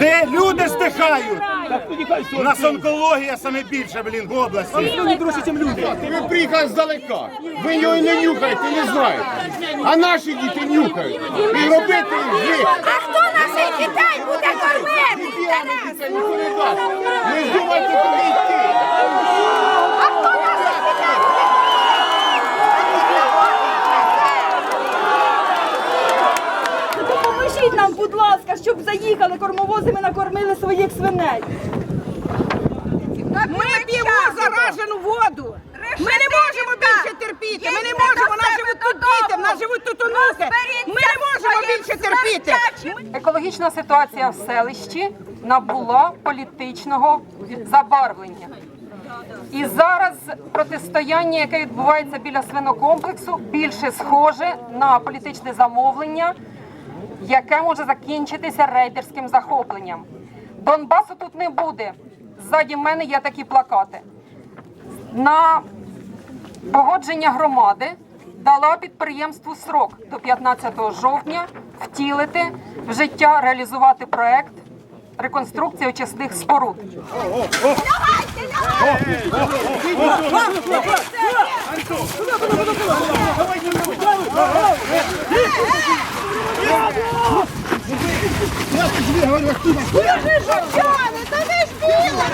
Де люди стихають? У нас онкологія саме більша блін, в області. Ви приїхали здалека. Ви його не нюхаєте, не знаєте. А наші діти нюхають. І робити їх. А хто наших дітей буде кормити? Не думайте туди йти. Ласка, щоб заїхали кормовози, ми накормили своїх свиней. Ми п'ємо заражену воду. Ми не можемо більше терпіти. Ми не можемо. Нас живуть тут діти, нас живуть тут онуки. Ми не можемо більше терпіти. Екологічна ситуація в селищі набула політичного забарвлення. І зараз протистояння, яке відбувається біля свинокомплексу, більше схоже на політичне замовлення, яке може закінчитися рейдерським захопленням. Донбасу тут не буде. Ззаді мене є такі плакати. На погодження громади дала підприємству срок до 15 жовтня втілити в життя, реалізувати проект реконструкції очисних споруд. Чони, та ви ж біла!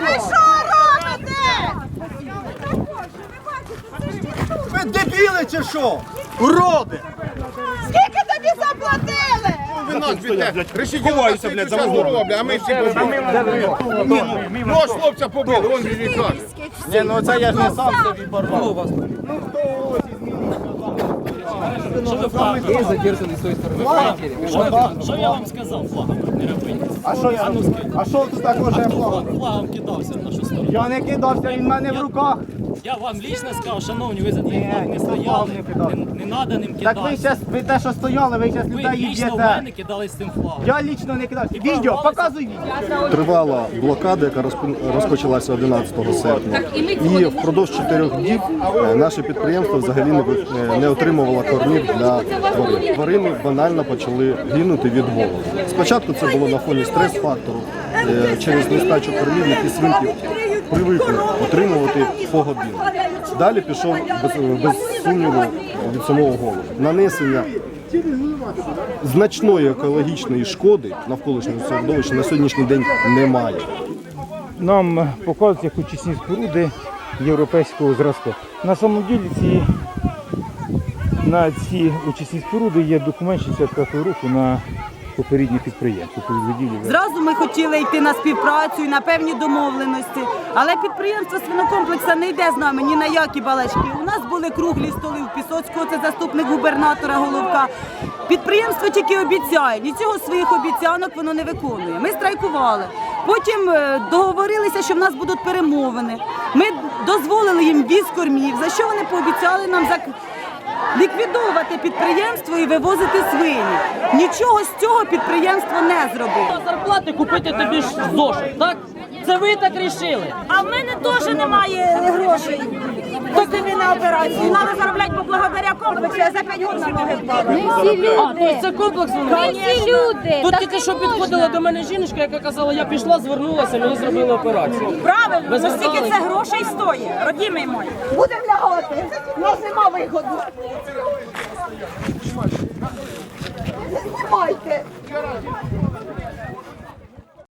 Ви що робите? Ви дебіли чи що? Уроди! Скільки тобі заплатили? Ви нас б'єте. Решіть Ховаюся, блядь, за здорово, а ми всі побили. Ну, ось хлопця побили, он він і. Ні, ну це я ж не сам собі порвав. Що я вам сказав, флагом не робити? А що я? А що тут також я флагом? Флагом кидався в нашу сторону. Я не кидався, він в мене в руках. Я вам лічно сказав, шановні, ви за Ні, флаг не стояли, не кидав. не, не надо Так ви кидати. зараз, ви те, що стояли, ви зараз Ви людей лічно в мене кидали з цим флагом. Я лічно не кидався. Відео, показуй відео. Тривала блокада, яка розпо- розпочалася 11 серпня. І впродовж чотирьох днів е, наше підприємство взагалі не, ви- е, не отримувало кормів для тварин. Тварини банально почали гинути від голоду. Спочатку це було на фоні стрес-фактору е, через нестачу кормів, які свинки привикли отримувати погодину. Далі пішов без, без сумніву від самого голоду. Нанесення значної екологічної шкоди навколишнього середовища на сьогоднішній день немає. нам показують як очисні споруди європейського зразку. На самом ділі ці, на ці очисні споруди є документ 65 року на попереднє підприємство. по відведінню. Зразу ми хотіли йти на співпрацю і на певні домовленості, але підприємство свинокомплекса не йде з нами ні на які балачки. У нас були круглі столи у Пісоцького, це заступник губернатора Головка. Підприємство тільки обіцяє, нічого своїх обіцянок воно не виконує. Ми страйкували. Потім е, договорилися, що в нас будуть перемовини. Ми дозволили їм віз кормів, за що вони пообіцяли нам зак ліквідовувати підприємство і вивозити свині. Нічого з цього підприємство не зробило. зарплати купити тобі ж зошит, так? Це ви так рішили. А в мене теж немає грошей. Позиві на операцію. Мали заробляти по благодаря комплексу, Я за 5 гроші ноги впали. Ми всі А, то це комплекс Ми всі люди. Тут Так тільки що можна. підходила до мене жіночка, яка казала, я пішла, звернулася, мені зробили операцію. Правильно, ну скільки це грошей стоїть, родімий мой. Будемо лягати. на зима вигоду. Знімайте.